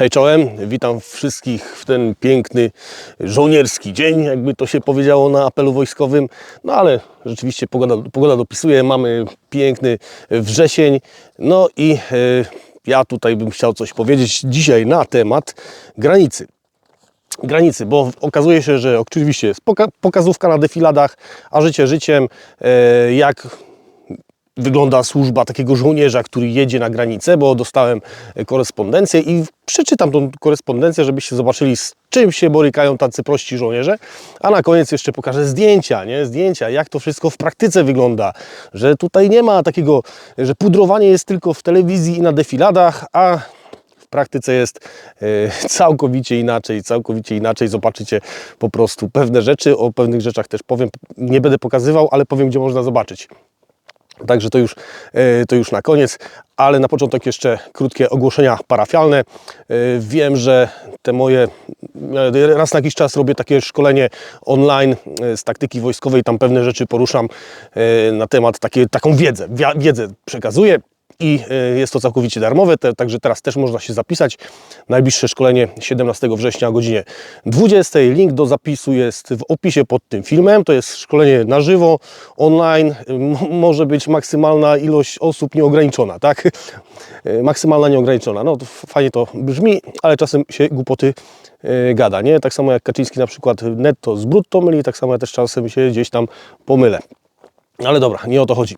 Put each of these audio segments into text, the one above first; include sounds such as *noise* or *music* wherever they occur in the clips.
Hej czołem, witam wszystkich w ten piękny żołnierski dzień, jakby to się powiedziało na apelu wojskowym. No ale rzeczywiście pogoda, pogoda dopisuje, mamy piękny wrzesień. No i e, ja tutaj bym chciał coś powiedzieć dzisiaj na temat granicy granicy, bo okazuje się, że oczywiście jest poka pokazówka na defiladach, a życie życiem, e, jak wygląda służba takiego żołnierza, który jedzie na granicę, bo dostałem korespondencję i przeczytam tą korespondencję, żebyście zobaczyli z czym się borykają tacy prości żołnierze, a na koniec jeszcze pokażę zdjęcia, nie? Zdjęcia, jak to wszystko w praktyce wygląda, że tutaj nie ma takiego, że pudrowanie jest tylko w telewizji i na defiladach, a w praktyce jest e, całkowicie inaczej, całkowicie inaczej. Zobaczycie po prostu pewne rzeczy, o pewnych rzeczach też powiem, nie będę pokazywał, ale powiem, gdzie można zobaczyć. Także to już, e, to już na koniec, ale na początek jeszcze krótkie ogłoszenia parafialne. E, Wiem, że te moje, e, raz na jakiś czas robię takie szkolenie online z taktyki wojskowej, tam pewne rzeczy poruszam na temat, takie, taką wiedzę, wiedzę przekazuję i e, jest to całkowicie darmowe, także teraz też można się zapisać. Najbliższe szkolenie 17 września o godzinie 20. Link do zapisu jest w opisie pod tym filmem. To jest szkolenie na żywo, online. Może być maksymalna ilość osób nieograniczona, tak? E, Maksymalna nieograniczona. No to fajnie to brzmi, ale czasem się głupoty e, gada, nie? Tak samo jak Kaczyński na przykład netto z brutto myli, tak samo ja też czasem się gdzieś tam pomylę. Ale dobra, nie o to chodzi.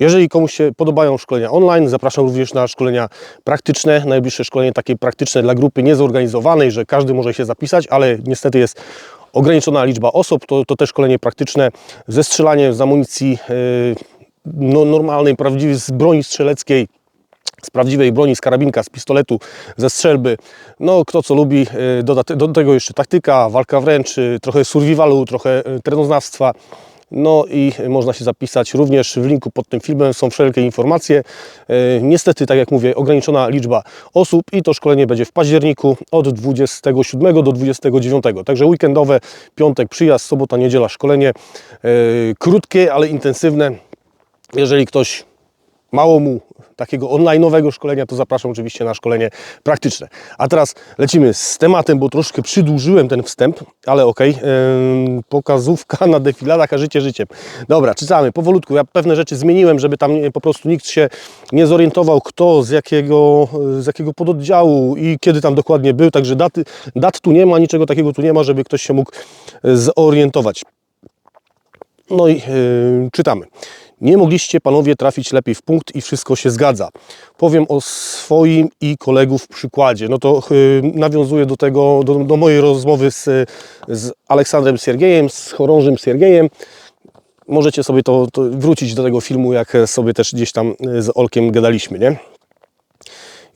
Jeżeli komuś się podobają szkolenia online, zapraszam również na szkolenia praktyczne. Najbliższe szkolenie takie praktyczne dla grupy niezorganizowanej, że każdy może się zapisać, ale niestety jest ograniczona liczba osób. To, to też szkolenie praktyczne ze strzelaniem z amunicji y, no, normalnej, prawdziwej, z broni strzeleckiej z prawdziwej broni, z karabinka, z pistoletu, ze strzelby. No, kto co lubi. y, Doda, do tego jeszcze taktyka, walka wręcz, y, trochę survivalu, trochę terenoznawstwa. No i można się zapisać również w linku pod tym filmem, są wszelkie informacje. Y, Niestety, tak jak mówię, ograniczona liczba osób i to szkolenie będzie w październiku od 27 do 29. Także weekendowe, piątek przyjazd, sobota, niedziela szkolenie. Y, Krótkie, ale intensywne. Jeżeli ktoś mało mu takiego online'owego szkolenia, to zapraszam oczywiście na szkolenie praktyczne. A teraz lecimy z tematem, bo troszkę przydłużyłem ten wstęp, ale okej. Ym, pokazówka na defiladach, a życie życiem. Dobra, czytamy powolutku. Ja pewne rzeczy zmieniłem, żeby tam po prostu nikt się nie zorientował, kto z jakiego, z jakiego pododdziału i kiedy tam dokładnie był. Także daty, dat tu nie ma, niczego takiego tu nie ma, żeby ktoś się mógł e, zorientować. No i yy, czytamy. Nie mogliście panowie trafić lepiej w punkt i wszystko się zgadza. Powiem o swoim i kolegów przykładzie. No to yy, nawiązuję do tego, do, do mojej rozmowy z, z Aleksandrem Siergiejem, z chorążym Siergiejem. Możecie sobie to, to wrócić do tego filmu, jak sobie też gdzieś tam yy, z Olkiem gadaliśmy, nie?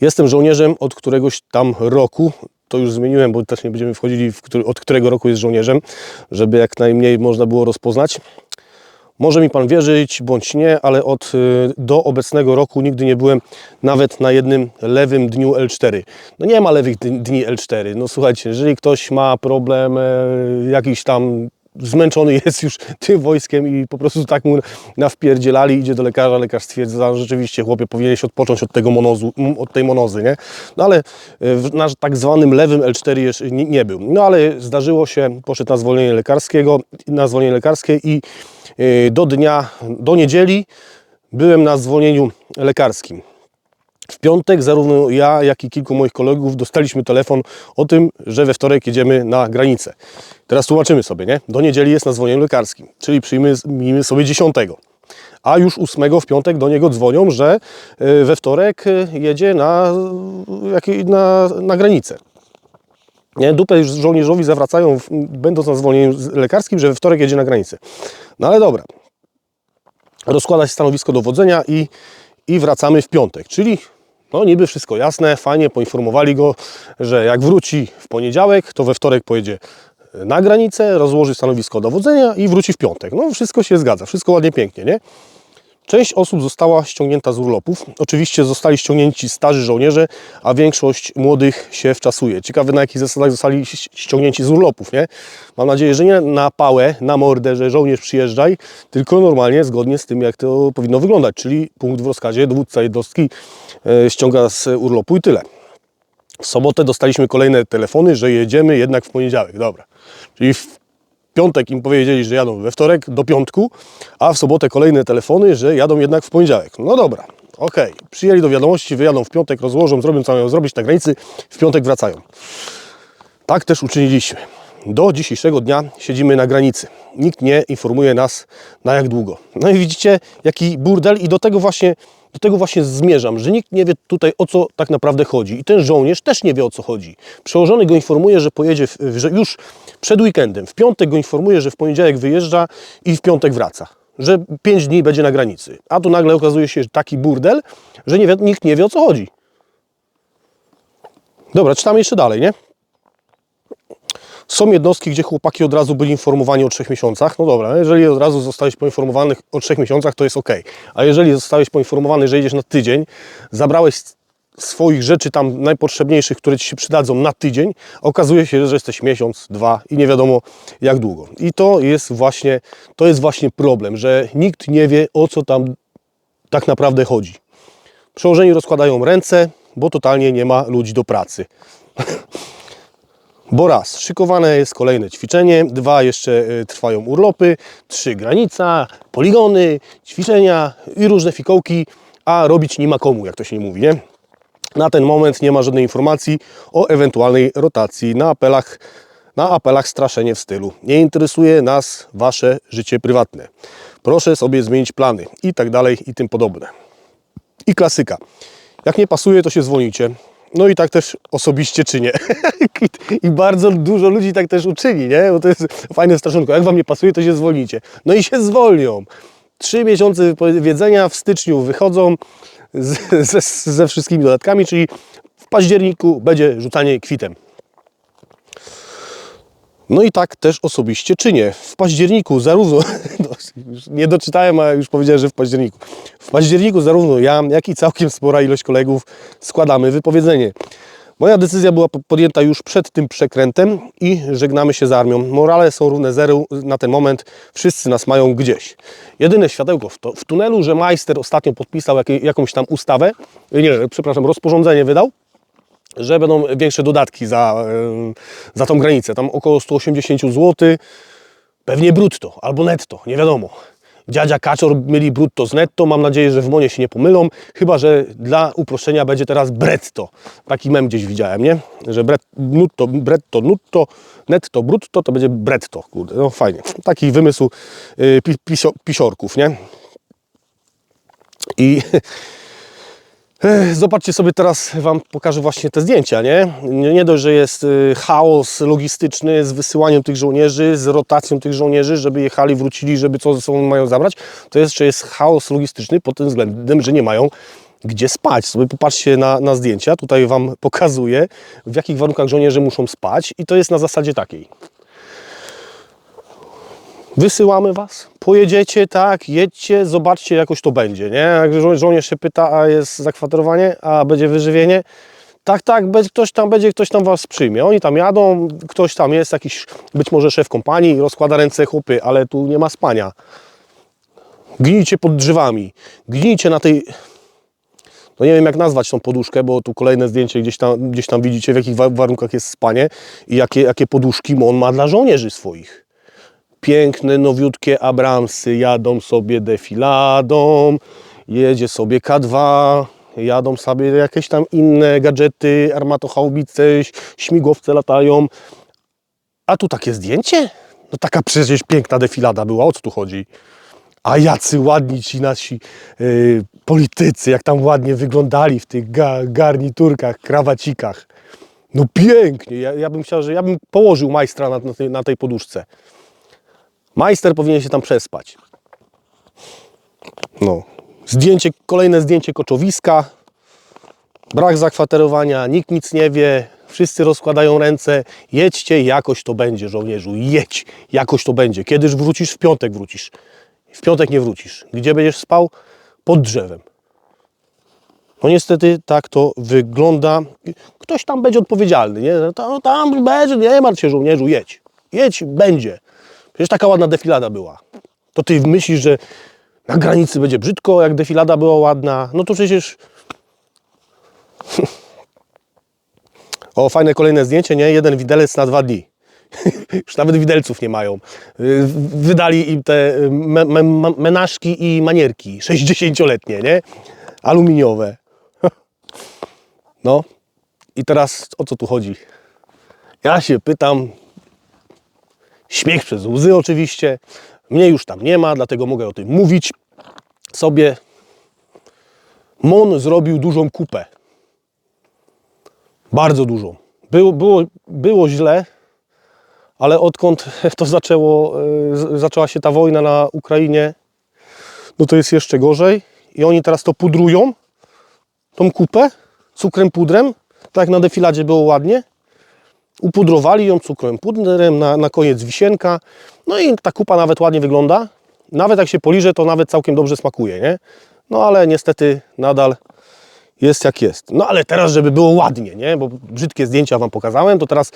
Jestem żołnierzem od któregoś tam roku. To już zmieniłem, bo też nie będziemy wchodzili, który, od którego roku jest żołnierzem, żeby jak najmniej można było rozpoznać. Może mi Pan wierzyć, bądź nie, ale od y, do obecnego roku nigdy nie byłem nawet na jednym lewym dniu L4. No nie ma lewych dni- dni L4. No słuchajcie, jeżeli ktoś ma problem jakiś tam zmęczony *laughs* jest już tym wojskiem i po prostu tak mu nawpierdzielali, idzie do lekarza, lekarz stwierdza, że rzeczywiście chłopie powinieneś odpocząć od tego monozu, od tej monozy, nie? No ale e, na tak zwanym lewym L4 jeszcze nie, nie był. No ale zdarzyło się, poszedł na zwolnienie lekarskiego, na zwolnienie lekarskie i e, do dnia, do niedzieli byłem na zwolnieniu lekarskim. W piątek zarówno ja, jak i kilku moich kolegów dostaliśmy telefon o tym, że we wtorek jedziemy na granicę. Teraz tłumaczymy sobie, nie? Do niedzieli jest na zwolnieniu lekarskim, czyli przyjmijmy sobie 10. A już 8 w piątek do niego dzwonią, że y, we wtorek y, jedzie na, jakie- na, na granicę. Nie, dupę już żołnierzowi zawracają, będąc na zwolnieniu lekarskim, że we wtorek jedzie na granicę. No ale dobra. Rozkłada się stanowisko dowodzenia i, i wracamy w piątek. Czyli no niby wszystko jasne, fajnie, poinformowali go, że jak wróci w poniedziałek, to we wtorek pojedzie na granicę, rozłoży stanowisko dowodzenia i wróci w piątek. No wszystko się zgadza, wszystko ładnie, pięknie, nie? Część osób została ściągnięta z urlopów. Oczywiście zostali ściągnięci starzy żołnierze, a większość młodych się wczasuje. Ciekawe na jakich zasadach zostali ściągnięci z urlopów, nie? Mam nadzieję, że nie na pałę, na mordę, że żołnierz przyjeżdżaj, tylko normalnie, zgodnie z tym, jak to powinno wyglądać. Czyli punkt w rozkazie, dowódca jednostki e, ściąga z urlopu i tyle. W sobotę dostaliśmy kolejne telefony, że jedziemy jednak w poniedziałek. Dobra. Czyli w piątek im powiedzieli, że jadą we wtorek do piątku, a w sobotę kolejne telefony, że jadą jednak w poniedziałek. No dobra, okej. Przyjęli do wiadomości, wyjadą w piątek, rozłożą, zrobią co mają zrobić na granicy, w piątek wracają. Tak też uczyniliśmy. Do dzisiejszego dnia siedzimy na granicy. Nikt nie informuje nas na jak długo. No i widzicie, jaki burdel i do tego właśnie, do tego właśnie zmierzam, że nikt nie wie tutaj o co tak naprawdę chodzi. I ten żołnierz też nie wie o co chodzi. Przełożony go informuje, że pojedzie w, że już przed weekendem. W piątek go informuje, że w poniedziałek wyjeżdża i w piątek wraca. Że pięć dni będzie na granicy. A tu nagle okazuje się taki burdel, że nie wie, nikt nie wie o co chodzi. Dobra, czytamy jeszcze dalej, nie? Są jednostki, gdzie chłopaki od razu byli informowani o trzech miesiącach. No dobra, jeżeli od razu zostałeś poinformowany o trzech miesiącach, to jest ok. A jeżeli zostałeś poinformowany, że jedziesz na tydzień, zabrałeś swoich rzeczy tam najpotrzebniejszych, które ci się przydadzą na tydzień, okazuje się, że jesteś miesiąc, dwa i nie wiadomo jak długo. I to jest właśnie, to jest właśnie problem, że nikt nie wie o co tam tak naprawdę chodzi. Przełożeni rozkładają ręce, bo totalnie nie ma ludzi do pracy. *laughs* Bo raz, szykowane jest kolejne ćwiczenie, dwa, jeszcze y, trwają urlopy, trzy, granica, poligony, ćwiczenia i różne fikołki, a robić nie ma komu, jak to się mówi, nie? Na ten moment nie ma żadnej informacji o ewentualnej rotacji na apelach, na apelach straszenie w stylu. Nie interesuje nas Wasze życie prywatne. Proszę sobie zmienić plany i tak dalej i tym podobne. I klasyka. Jak nie pasuje, to się zwolnicie. No i tak też osobiście czynię. *laughs* I bardzo dużo ludzi tak też uczyni, nie? Bo to jest fajne straszonko. Jak wam nie pasuje, to się zwolnicie. No i się zwolnią. Trzy miesiące wypowiedzenia w styczniu wychodzą z, *laughs* ze, ze wszystkimi dodatkami, czyli w październiku będzie rzucanie kwitem. No i tak też osobiście czynię. W październiku zarówno, no, już *laughs* nie doczytałem, a już powiedziałem, że w październiku. W październiku zarówno ja, jak i całkiem spora ilość kolegów składamy wypowiedzenie. Moja decyzja była po- podjęta już przed tym przekrętem i żegnamy się z armią. Morale są równe zeru na ten moment. Wszyscy nas mają gdzieś. Jedyne światełko w, to, w tunelu, że majster ostatnio podpisał jakąś tam ustawę, nie, przepraszam, rozporządzenie wydał, że będą większe dodatki za, za tą granicę. Tam około 180 zł, pewnie brutto albo netto, nie wiadomo. Dziadzia Kaczor mieli brutto z netto, mam nadzieję, że w Monie się nie pomylą, chyba, że dla uproszczenia będzie teraz bretto. Taki mem gdzieś widziałem, nie? Że bret, nutto, bretto, nutto, netto, brutto, to będzie bretto, kurde, no fajnie. Taki wymysł y, pi, pisio, pisiorków, nie? I *laughs* Zobaczcie sobie teraz, Wam pokażę właśnie te zdjęcia, nie? Nie, dość, że jest y, chaos logistyczny z wysyłaniem tych żołnierzy, z rotacją tych żołnierzy, żeby jechali, wrócili, żeby co ze sobą mają zabrać, to jeszcze jest chaos logistyczny pod tym względem, że nie mają gdzie spać. Sobie popatrzcie na, na zdjęcia, tutaj Wam pokazuję, w jakich warunkach żołnierze muszą spać i to jest na zasadzie takiej. Wysyłamy was, pojedziecie, tak, jedźcie, zobaczcie, jakoś to będzie, nie? Jak żo- żołnierz się pyta, a jest zakwaterowanie, a będzie wyżywienie, tak, tak, ktoś tam będzie, ktoś tam was przyjmie. Oni tam jadą, ktoś tam jest, jakiś być może szef kompanii, rozkłada ręce chłopy, ale tu nie ma spania. Gnijcie pod drzewami, gnijcie na tej, no nie wiem jak nazwać tą poduszkę, bo tu kolejne zdjęcie gdzieś tam, gdzieś tam widzicie, w jakich wa- warunkach jest spanie i jakie, jakie poduszki on ma dla żołnierzy swoich piękne, nowiutkie Abramsy jadą sobie defiladą, jedzie sobie K2, jadą sobie jakieś tam inne gadżety, armatochaubice, śmigłowce latają. A tu takie zdjęcie? No taka przecież piękna defilada była, o co tu chodzi? A jacy ładni ci nasi y, politycy, jak tam ładnie wyglądali w tych ga, garniturkach, krawacikach. No pięknie, ja, ja bym chciał, że ja bym położył majstra na, na, tej, na tej poduszce. Majster powinien się tam przespać. No. Zdjęcie, kolejne zdjęcie koczowiska. Brak zakwaterowania, nikt nic nie wie. Wszyscy rozkładają ręce. Jedźcie, jakoś to będzie, żołnierzu. Jedź, jakoś to będzie. Kiedyż wrócisz? W piątek wrócisz. W piątek nie wrócisz. Gdzie będziesz spał? Pod drzewem. No niestety tak to wygląda. Ktoś tam będzie odpowiedzialny, nie? Tam, tam będzie, nie martw się żołnierzu, jedź. Jedź, będzie. Przecież taka ładna defilada była. To ty myślisz, że na granicy będzie brzydko, jak defilada była ładna? No to przecież... *laughs* O, fajne kolejne zdjęcie, nie? Jeden widelec na dwa dni. *laughs* Już nawet widelców nie mają. Y, Wydali im te y, me, me, me, menażki i manierki 60-letnie, nie? Aluminiowe. *laughs* No. I teraz o co tu chodzi? Ja się pytam, śmiech przez łzy oczywiście. Mnie już tam nie ma, dlatego mogę o tym mówić sobie. Mon zrobił dużą kupę. Bardzo dużą. Było, było, było źle, ale odkąd *laughs* to zaczęło, e, zaczęła się ta wojna na Ukrainie, no to jest jeszcze gorzej. I oni teraz to pudrują, tą kupę, cukrem pudrem, tak jak na defiladzie było ładnie. Upudrowali ją cukrem pudrem, na, na koniec wisienka. No i ta kupa nawet ładnie wygląda. Nawet jak się poliże, to nawet całkiem dobrze smakuje, nie? No ale niestety nadal jest jak jest. No ale teraz, żeby było ładnie, nie? Bo brzydkie zdjęcia Wam pokazałem, to teraz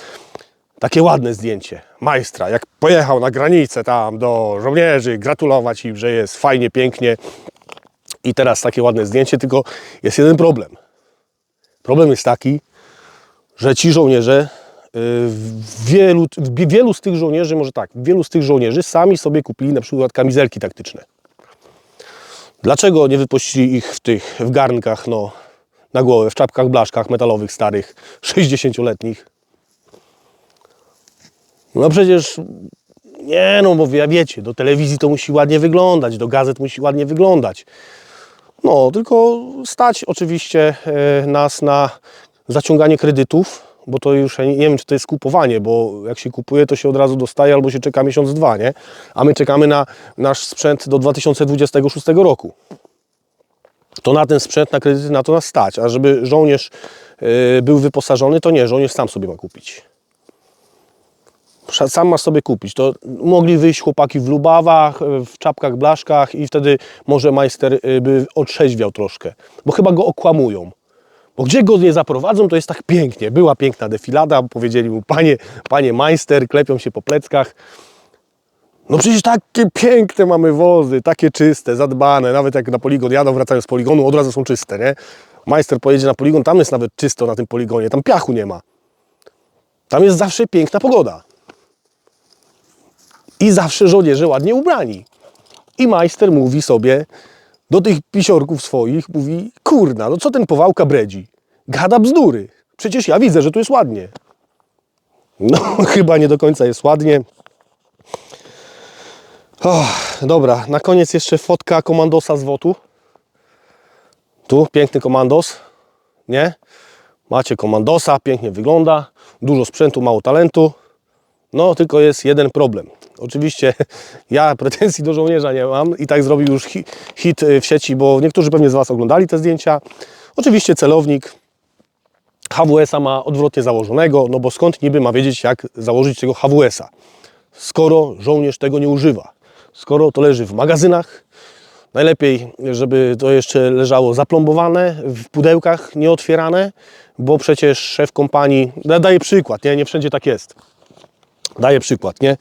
takie ładne zdjęcie majstra, jak pojechał na granicę tam do żołnierzy, gratulować im, że jest fajnie, pięknie. I teraz takie ładne zdjęcie, tylko jest jeden problem. Problem jest taki, że ci żołnierze, wielu, wielu z tych żołnierzy, może tak, wielu z tych żołnierzy sami sobie kupili na przykład kamizelki taktyczne. Dlaczego nie wypuścili ich w tych w garnkach, no, na głowę, w czapkach, blaszkach metalowych starych, *laughs* 60-letnich? No przecież nie no, bo ja wiecie, do telewizji to musi ładnie wyglądać, do gazet musi ładnie wyglądać. No, tylko stać oczywiście e, nas na zaciąganie kredytów, bo to już ja nie, wiem, czy to jest kupowanie, bo jak się kupuje, to się od razu dostaje albo się czeka miesiąc, dwa, nie? A my czekamy na nasz sprzęt do 2026 roku. To na ten sprzęt, na kredyty, na to nas stać. A żeby żołnierz e, był wyposażony, to nie, żołnierz sam sobie ma kupić. Sam masz sobie kupić. To mogli wyjść chłopaki w lubawach, e, w czapkach, blaszkach i wtedy może majster e, by otrzeźwiał troszkę. Bo chyba go okłamują. Bo gdzie go nie zaprowadzą, to jest tak pięknie. Była piękna defilada, powiedzieli mu, panie, panie majster, klepią się po pleckach. No przecież takie piękne mamy wozy, takie czyste, zadbane. Nawet jak na poligon jadą, wracają z poligonu, od razu są czyste, nie? Majster pojedzie na poligon, tam jest nawet czysto na tym poligonie, tam piachu nie ma. Tam jest zawsze piękna pogoda. I zawsze żołnierze ładnie ubrani. I majster mówi sobie do tych pisiorków swoich, mówi, kurna, no co ten powałka bredzi? Gada bzdury. Przecież ja widzę, że tu jest ładnie. No, *laughs* chyba nie do końca jest ładnie. O, dobra, na koniec jeszcze fotka komandosa z WOT-u. Tu piękny komandos, nie? Macie komandosa, pięknie wygląda, dużo sprzętu, mało talentu. No, tylko jest jeden problem. Oczywiście *laughs* ja pretensji do żołnierza nie mam i tak zrobił już hi- hit y, w sieci, bo niektórzy pewnie z Was oglądali te zdjęcia. Oczywiście celownik HWS-a ma odwrotnie założonego, no bo skąd niby ma wiedzieć, jak założyć tego HWS-a, skoro żołnierz tego nie używa, skoro to leży w magazynach. Najlepiej, żeby to jeszcze leżało zaplombowane, w pudełkach nieotwierane, bo przecież szef kompanii, da- daję przykład, nie, nie wszędzie tak jest. Daję przykład, nie?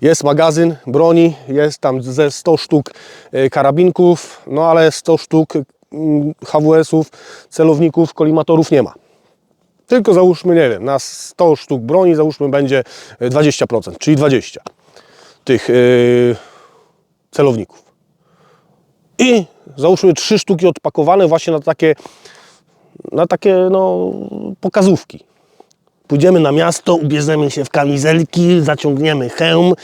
Jest magazyn broni, jest tam ze 100 sztuk e, karabinków, no ale 100 sztuk mm, HWS-ów, celowników, kolimatorów nie ma. Tylko załóżmy, nie wiem, na 100 sztuk broni załóżmy będzie e, 20%, czyli 20 tych yy, celowników. I załóżmy 3 sztuki odpakowane właśnie na takie, na takie no, pokazówki. Pójdziemy na miasto, ubierzemy się w kamizelki, zaciągniemy hełm,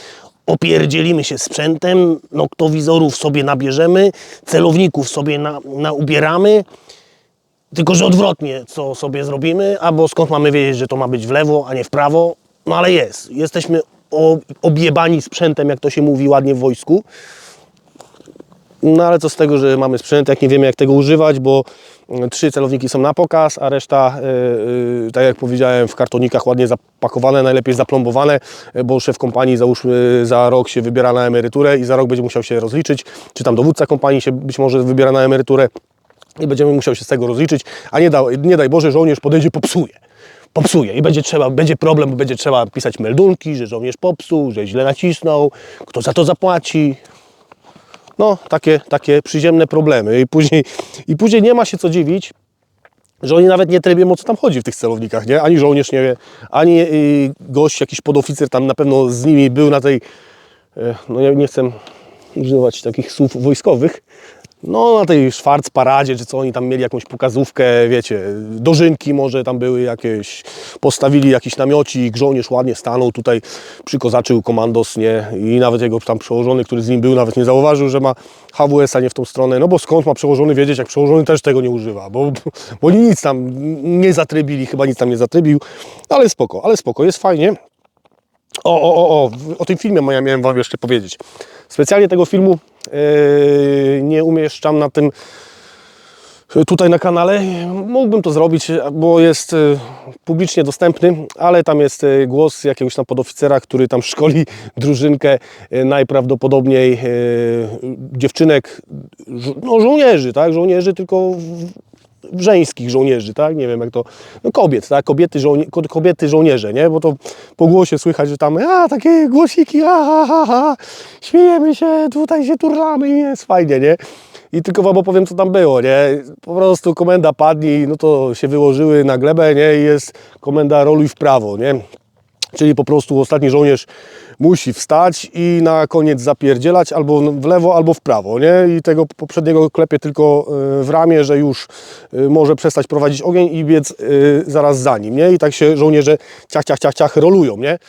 opierdzielimy się sprzętem, noktowizorów sobie nabierzemy, celowników sobie na, naubieramy, tylko że odwrotnie co sobie zrobimy, albo skąd mamy wiedzieć, że to ma być w lewo, a nie w prawo, no ale jest. Jesteśmy o- objebani sprzętem, jak to się mówi ładnie w wojsku. No ale co z tego, że mamy sprzęt, jak nie wiemy jak tego używać, bo mm, trzy celowniki są na pokaz, a reszta, yy, tak jak powiedziałem, w kartonikach ładnie zapakowane, najlepiej zaplombowane, yy, bo szef kompanii załóżmy za rok się wybiera na emeryturę i za rok będzie musiał się rozliczyć, czy tam dowódca kompanii się być może wybiera na emeryturę i będziemy musiał się z tego rozliczyć, a nie, da, nie daj Boże, żołnierz podejdzie, popsuje. Popsuje i będzie trzeba, będzie problem, bo będzie trzeba pisać meldunki, że żołnierz popsuł, że źle nacisnął, kto za to zapłaci. No, takie, takie przyziemne problemy. I później, I później nie ma się co dziwić, że oni nawet nie trybią o co tam chodzi w tych celownikach, nie? Ani żołnierz nie wie, ani y, gość, jakiś podoficer tam na pewno z nimi był na tej, e, no ja nie chcę używać takich słów wojskowych, no na tej szwarc paradzie, czy co oni tam mieli jakąś pokazówkę, wiecie, dożynki może tam były jakieś, postawili jakiś namiocik, żołnierz ładnie stanął tutaj, przykozaczył komandos, nie, i nawet jego tam przełożony, który z nim był, nawet nie zauważył, że ma HWS, a nie w tą stronę, no bo skąd ma przełożony wiedzieć, jak przełożony też tego nie używa, bo, bo oni nic tam nie zatrybili, chyba nic tam nie zatrybił, ale spoko, ale spoko, jest fajnie. O, o, o, o, o tym filmie ja miałem Wam jeszcze powiedzieć. Specjalnie tego filmu nie umieszczam na tym yy, tutaj na kanale. Mógłbym to zrobić, bo jest yy, publicznie dostępny, ale tam jest yy, głos jakiegoś tam podoficera, który tam *laughs* szkoli drużynkę yy, najprawdopodobniej yy, dziewczynek, no żołnierzy, tak, żołnierzy tylko żeńskich żołnierzy, tak? Nie wiem jak to, no kobiet, tak? Kobiety, żołnie, ko- kobiety żołnierze, nie? Bo to po głosie słychać, że tam, a takie głosiki, ha, ha, ha, ha, śmiejemy się, tutaj się turlamy i jest fajnie, nie? I tylko wam opowiem, co tam było, nie? Po prostu komenda padnij, no to się wyłożyły na glebę, nie? I jest komenda roluj w prawo, nie? Czyli po prostu ostatni żołnierz musi wstać i na koniec zapierdzielać albo w lewo, albo w prawo, nie? I tego poprzedniego klepie tylko y, w ramię, że już y, może przestać prowadzić ogień i biec y, zaraz za nim, nie? I tak się żołnierze ciach, ciach, ciach, ciach rolują, nie?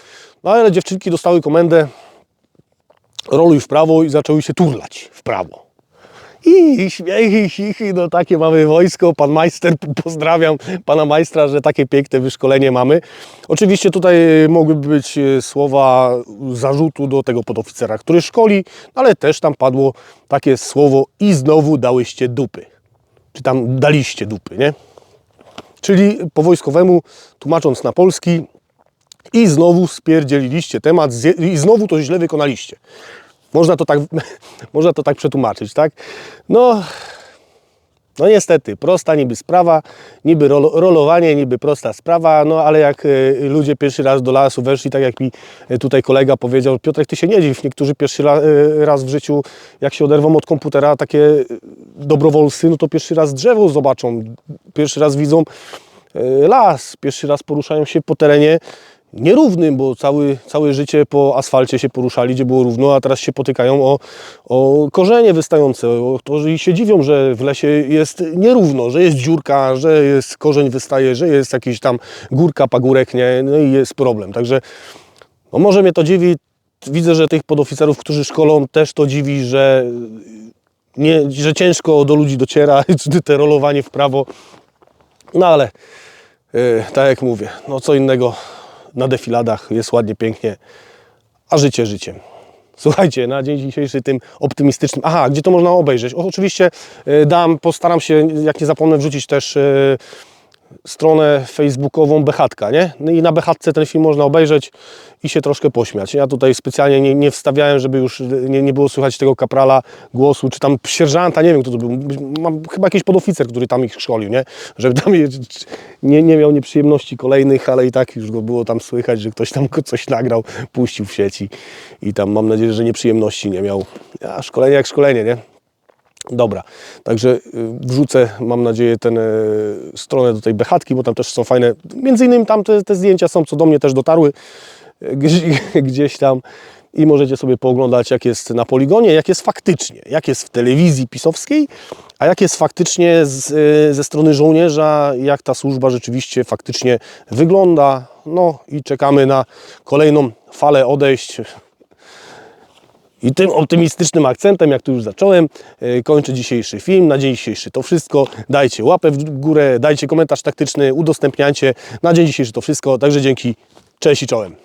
No ale dziewczynki dostały komendę roluj w prawo i zaczęły się turlać w prawo. I śmiechy, chichy, no takie mamy wojsko. Pan majster, *laughs* pozdrawiam pana majstra, że takie piękne wyszkolenie mamy. Oczywiście tutaj mogłyby być e, słowa zarzutu do tego podoficera, który szkoli, ale też tam padło takie słowo i znowu dałyście dupy. Czy tam daliście dupy, nie? Czyli po wojskowemu, tłumacząc na polski, i znowu spierdzieliliście temat i znowu to źle wykonaliście. Można to tak, *laughs* można to tak przetłumaczyć, tak? No, no niestety, prosta niby sprawa, niby rolo, rolowanie, niby prosta sprawa, no ale jak e, ludzie pierwszy raz do lasu weszli, tak jak mi e, tutaj kolega powiedział, Piotrek, ty się nie dziw, niektórzy pierwszy e, raz w życiu, jak się oderwą od komputera, takie dobrowolscy, no to pierwszy raz drzewo zobaczą, pierwszy raz widzą las, pierwszy raz poruszają się po terenie nierównym, bo cały, całe życie po asfalcie się poruszali, gdzie było równo, a teraz się potykają o, o korzenie wystające. To, że się dziwią, że w lesie jest nierówno, że jest dziurka, że jest korzeń wystaje, że jest jakiś tam górka, pagórek, nie? No i jest problem. Także no może mnie to dziwi. Widzę, że tych podoficerów, którzy szkolą, też to dziwi, że, nie, że ciężko do ludzi dociera, *laughs* te rolowanie w prawo. No ale yy, tak jak mówię, no co innego na defiladach jest ładnie, pięknie, a życie życiem. Słuchajcie, na dzień dzisiejszy tym optymistycznym. Aha, gdzie to można obejrzeć? O, oczywiście yy, dam, postaram się, jak nie zapomnę, wrzucić też yy, stronę facebookową Bechatka, nie? No i na Bechatce ten film można obejrzeć i się troszkę pośmiać. Ja tutaj specjalnie nie, nie wstawiałem, żeby już nie, nie było słychać tego kaprala głosu, czy tam sierżanta, nie wiem kto to był, mam chyba jakiś podoficer, który tam ich szkolił, nie? Żeby tam nie, nie miał nieprzyjemności kolejnych, ale i tak już go było tam słychać, że ktoś tam coś nagrał, puścił w sieci i tam mam nadzieję, że nieprzyjemności nie miał. A szkolenie jak szkolenie, nie? Dobra, także y, wrzucę, mam nadzieję, tę stronę do tej bechatki, bo tam też są fajne, między innymi tam te, te zdjęcia są, co do mnie też dotarły y, gdzieś, *laughs* gdzieś tam i możecie sobie pooglądać, jak jest na poligonie, jak jest faktycznie, jak jest w telewizji pisowskiej, a jak jest faktycznie z, y, ze strony żołnierza, jak ta służba rzeczywiście faktycznie wygląda. No i czekamy na kolejną falę odejść. I tym optymistycznym akcentem, jak tu już zacząłem, e, kończę dzisiejszy film. Na dzień dzisiejszy to wszystko. Dajcie łapę w górę, dajcie komentarz taktyczny, udostępniajcie. Na dzień dzisiejszy to wszystko. Także dzięki. Cześć i czołem.